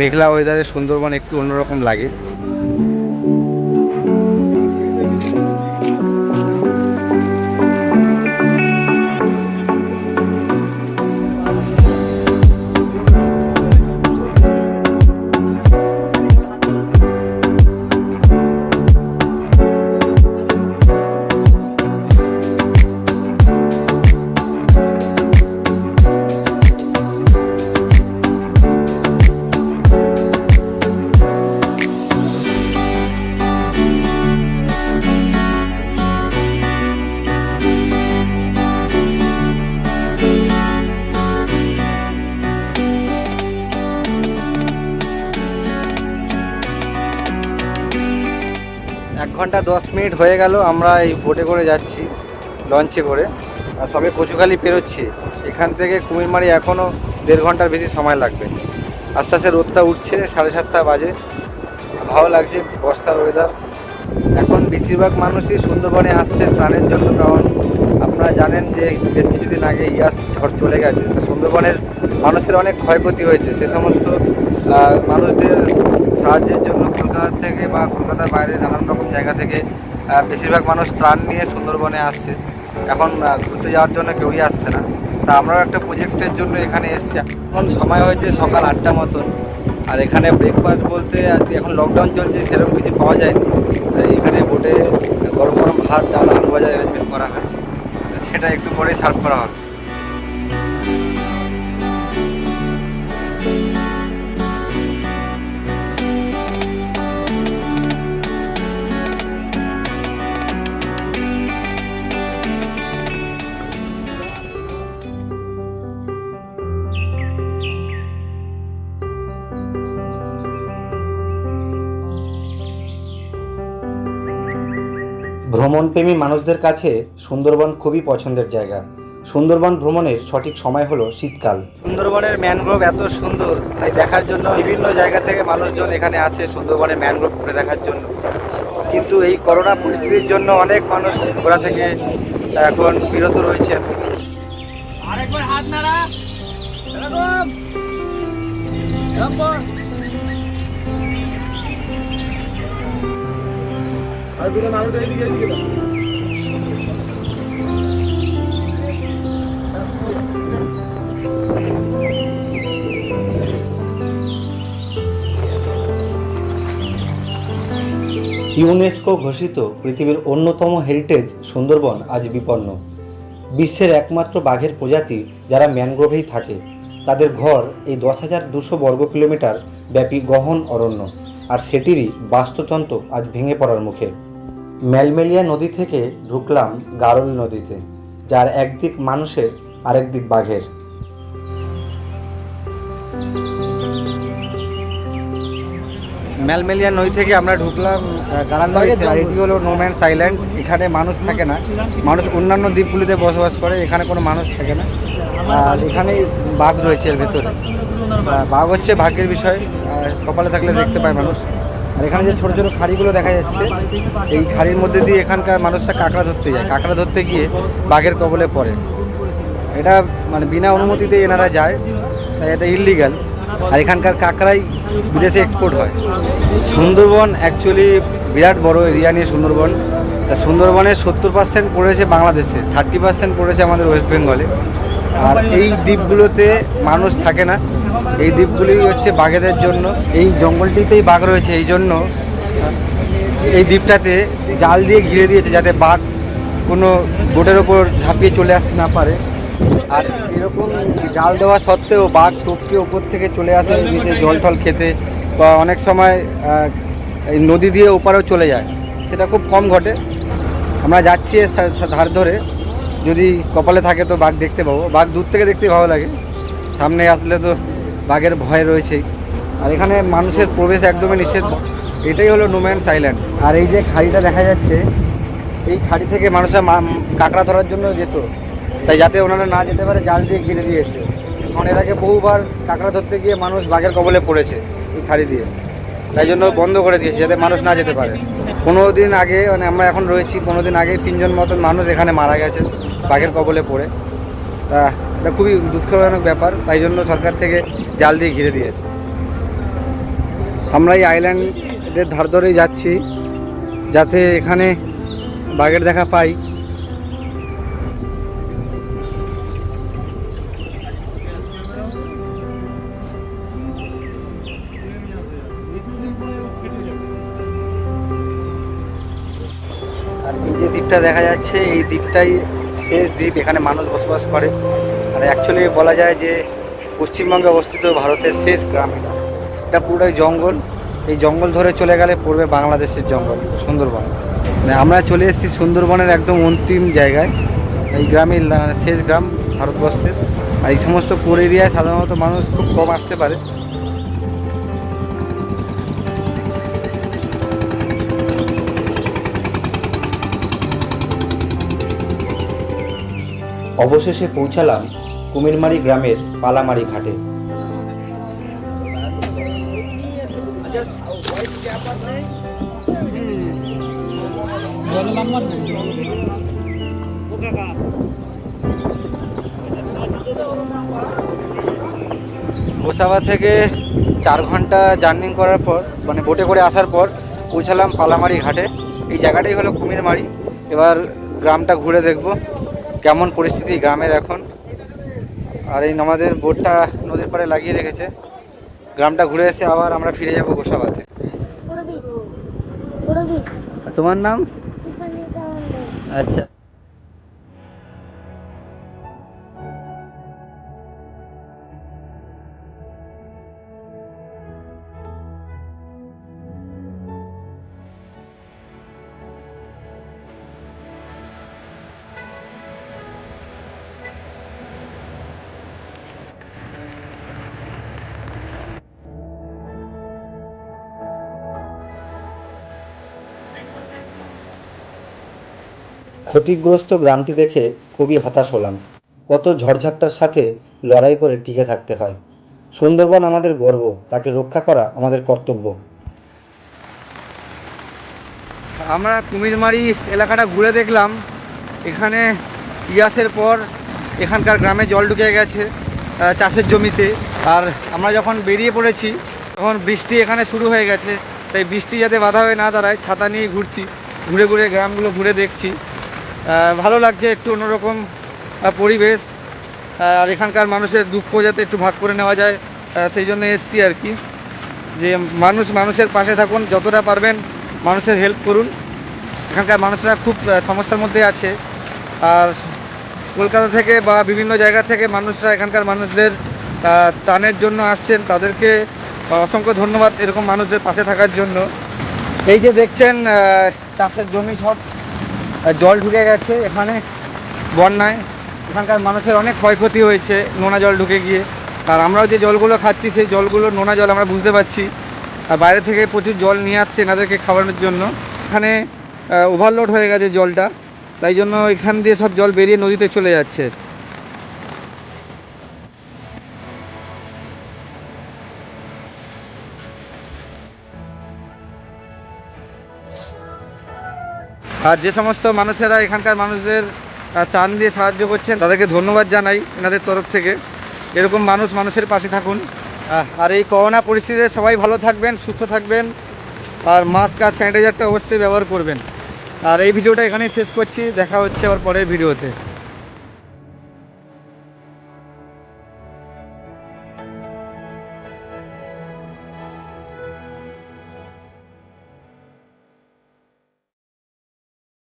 মেঘলা ওয়েদারে সুন্দরবন একটু অন্যরকম লাগে। ঘণ্টা দশ মিনিট হয়ে গেল, আমরা এই বোটে করে যাচ্ছি লঞ্চে করে। আর সবে কচুখালি পেরোচ্ছি। এখান থেকে কুমিরমারি এখনও দেড় ঘণ্টার বেশি সময় লাগবে। আস্তে আস্তে রোদটা উঠছে, সাড়ে সাতটা বাজে। ভালো লাগছে বর্ষার ওয়েদার এখন বেশিরভাগ মানুষই সুন্দরবনে আসছে প্রাণের জন্য, কারণ আপনারা জানেন যে বেশ কিছুদিন আগে ইয়াস ঝড় চলে গেছে। সুন্দরবনের মানুষের অনেক ক্ষয়ক্ষতি হয়েছে। সে সমস্ত মানুষদের সাহায্যের জন্য কলকাতা থেকে বা কলকাতার বাইরে নানান রকম জায়গা থেকে বেশিরভাগ মানুষ ত্রাণ নিয়ে সুন্দরবনে আসছে। এখন ঘুরতে যাওয়ার জন্য কেউই আসছে না। তা আমরাও একটা প্রজেক্টের জন্য এখানে এসেছি। এখন সময় হয়েছে সকাল আটটা মতন। আর এখানে ব্রেকফাস্ট বলতে আজকে এখন লকডাউন চলছে, সেরকম কিছু পাওয়া যায়নি। তাই এখানে বোটে গরম গরম ভাত, ডাল, আলু ভাজা অ্যারেঞ্জমেন্ট করা হয়েছে সেটা একটু পরে সার্ভ করা হবে। ভ্রমণপ্রেমী মানুষদের কাছে সুন্দরবন খুবই পছন্দের জায়গা। সুন্দরবন ভ্রমণের সঠিক সময় হলো শীতকাল। সুন্দরবনের ম্যানগ্রোভ এত সুন্দর তাই দেখার জন্য বিভিন্ন জায়গা থেকে মানুষজন এখানে আসে সুন্দরবনের ম্যানগ্রোভ ঘুরে দেখার জন্য। কিন্তু এই করোনা পরিস্থিতির জন্য অনেক মানুষ ঘোরা থেকে এখন বিরত রয়েছেন। আরেকবার হাত নাড়া। ইউনেস্কো ঘোষিত পৃথিবীর অন্যতম হেরিটেজ সুন্দরবন আজ বিপন্ন। বিশ্বের একমাত্র বাঘের প্রজাতি যারা ম্যানগ্রোভেই থাকে, তাদের ঘর এই দশ হাজার দুশো বর্গ কিলোমিটার ব্যাপী গহন অরণ্য, আর সেটিরই বাস্তুতন্ত্র আজ ভেঙে পড়ার মুখে। ম্যালমেলিয়া নদী থেকে ঢুকলাম গারল নদীতে যার একদিক মানুষের আরেক দিক বাঘের। ম্যালমেলিয়া নদী থেকে আমরা ঢুকলাম গারান নদীতে। আর এটি হলো নোম্যান্স আইল্যান্ড এখানে মানুষ থাকে না। মানুষ অন্যান্য দ্বীপগুলিতে বসবাস করে এখানে কোনো মানুষ থাকে না। আর এখানে বাঘ রয়েছে এর ভেতরে। বাঘ হচ্ছে ভাগ্যের বিষয়। আর কপালে থাকলে দেখতে পায় মানুষ। আর এখানে যে ছোটো ছোটো খাড়িগুলো দেখা যাচ্ছে, এই খাড়ির মধ্যে দিয়ে এখানকার মানুষরা কাঁকড়া ধরতে যায়। কাঁকড়া ধরতে গিয়ে বাঘের কবলে পড়ে। এটা মানে বিনা অনুমতিতে এনারা যায়, তাই এটা ইললিগাল আর এখানকার কাঁকড়াই বিদেশে এক্সপোর্ট হয়। সুন্দরবন অ্যাকচুয়ালি বিরাট বড় এরিয়া নিয়ে সুন্দরবন। তা সুন্দরবনের সত্তর পার্সেন্ট পড়েছে বাংলাদেশে থার্টি পার্সেন্ট পড়েছে আমাদের ওয়েস্ট বেঙ্গলে আর এই দ্বীপগুলোতে মানুষ থাকে না। এই দ্বীপগুলি হচ্ছে বাঘেদের জন্য। এই জঙ্গলটিতেই বাঘ রয়েছে, এই জন্য এই দ্বীপটাতে জাল দিয়ে ঘিরে দিয়েছে যাতে বাঘ কোনো বোটের ওপর ঝাঁপিয়ে চলে আসতে না পারে। আর এরকম জাল দেওয়া সত্ত্বেও বাঘ টপকে ওপর থেকে চলে আসে নিচে জল টল খেতে বা অনেক সময় এই নদী দিয়ে ওপারেও চলে যায়। সেটা খুব কম ঘটে। আমরা যাচ্ছি ধার ধরে। যদি কপালে থাকে তো বাঘ দেখতে পাবো। বাঘ দূর থেকে দেখতে ভালো লাগে। সামনে আসলে তো বাঘের ভয় রয়েছেই। আর এখানে মানুষের প্রবেশ একদমই নিষেধ। এটাই হলো নোম্যান্স আইল্যান্ড আর এই যে খাড়িটা দেখা যাচ্ছে, এই খাড়ি থেকে মানুষরা কাঁকড়া ধরার জন্য যেত। তাই যাতে ওনারা না যেতে পারে, জাল দিয়ে ঘিরে দিয়েছে। কারণ এর আগে বহুবার কাঁকড়া ধরতে গিয়ে মানুষ বাঘের কবলে পড়েছে এই খাড়ি দিয়ে। তাই জন্য বন্ধ করে দিয়েছি, যাতে মানুষ না যেতে পারে। পনেরো দিন আগে মানে আমরা এখন রয়েছি পনেরো দিন আগে তিনজন মতন মানুষ এখানে মারা গেছে, বাঘের কবলে পড়ে। তা, এটা খুবই দুঃখজনক ব্যাপার, তাই জন্য সরকার থেকে জাল দিয়ে ঘিরে দিয়েছে। আমরা এই আইল্যান্ডের ধার ধরেই যাচ্ছি, যাতে এখানে বাঘের দেখা পাই। আর এই যে দ্বীপটা দেখা যাচ্ছে, এই দ্বীপটাই শেষ দ্বীপ এখানে মানুষ বসবাস করে। আর অ্যাকচুয়ালি বলা যায় যে পশ্চিমবঙ্গে অবস্থিত ভারতের শেষ গ্রাম এটা। এটা পুরোটাই জঙ্গল। এই জঙ্গল ধরে চলে গেলে পড়বে বাংলাদেশের জঙ্গল, সুন্দরবন। মানে আমরা চলে এসেছি সুন্দরবনের একদম অন্তিম জায়গায়। এই গ্রামের শেষ গ্রাম ভারতবর্ষের। আর এই সমস্ত পুর এরিয়ায় সাধারণত মানুষ খুব কম আসতে পারে। অবশেষে পৌঁছালাম কুমিরমারি গ্রামের পালামারি ঘাটে। গোসাবা থেকে চার ঘণ্টা জার্নি করার পর মানে বোটে করে আসার পর পৌঁছালাম পালামারি ঘাটে। এই জায়গাটাই হলো কুমিরমারি। এবার গ্রামটা ঘুরে দেখব। কেমন পরিস্থিতি গ্রামের এখন? আর এই আমাদের বোটটা নদীর পাড়ে লাগিয়ে রেখেছে। গ্রামটা ঘুরে এসে আবার আমরা ফিরে যাব গোসাবাতে। তোমার নাম? আচ্ছা। ক্ষতিগ্রস্ত গ্রামটি দেখে খুবই হতাশ হলাম। কত ঝড়ঝাপটার সাথে লড়াই করে টিকে থাকতে হয়। সুন্দরবন আমাদের গর্ব, তাকে রক্ষা করা আমাদের কর্তব্য। আমরা কুমিরমারি এলাকাটা ঘুরে দেখলাম। এখানে ইয়াসের পর এখানকার গ্রামে জল ঢুকে গেছে চাষের জমিতে। আর আমরা যখন বেরিয়ে পড়েছি, তখন বৃষ্টি এখানে শুরু হয়ে গেছে। তাই বৃষ্টি যাতে বাধা হয়ে না দাঁড়ায়, ছাতা নিয়ে ঘুরছি। ঘুরে ঘুরে গ্রামগুলো ঘুরে দেখছি। ভালো লাগছে একটু অন্যরকম পরিবেশ। আর এখানকার মানুষের দুঃখ যাতে একটু ভাগ করে নেওয়া যায় সেই জন্য এসছি আর কি। যে মানুষ, মানুষের পাশে থাকুন, যতটা পারবেন মানুষের হেল্প করুন। এখানকার মানুষরা খুব সমস্যার মধ্যে আছে। আর কলকাতা থেকে বা বিভিন্ন জায়গা থেকে মানুষরা, এখানকার মানুষদের টানের জন্য আসছেন। তাদেরকে অসংখ্য ধন্যবাদ এরকম মানুষদের পাশে থাকার জন্য। এই যে দেখছেন চাষের জমি সব জল ঢুকে গেছে এখানে, বন্যায়। এখানকার মানুষের অনেক ক্ষয়ক্ষতি হয়েছে নোনা জল ঢুকে গিয়ে। আর আমরাও যে জলগুলো খাচ্ছি, সেই জলগুলো নোনা জল আমরা বুঝতে পারছি। আর বাইরে থেকে প্রচুর জল নিয়ে আসছে এনাদেরকে খাওয়ানোর জন্য। এখানে ওভারলোড হয়ে গেছে জলটা। তাই জন্য এখান দিয়ে সব জল বেরিয়ে নদীতে চলে যাচ্ছে। আর যে সমস্ত মানুষেরা এখানকার মানুষদের চান দিয়ে সাহায্য করছেন, তাদেরকে ধন্যবাদ জানাই এনাদের তরফ থেকে। এরকম মানুষ মানুষের পাশে থাকুন। আর এই করোনা পরিস্থিতিতে সবাই ভালো থাকবেন, সুস্থ থাকবেন, আর মাস্ক আর স্যানিটাইজারটা অবশ্যই ব্যবহার করবেন। আর এই ভিডিওটা এখানেই শেষ করছি, দেখা হচ্ছে আবার পরের ভিডিওতে।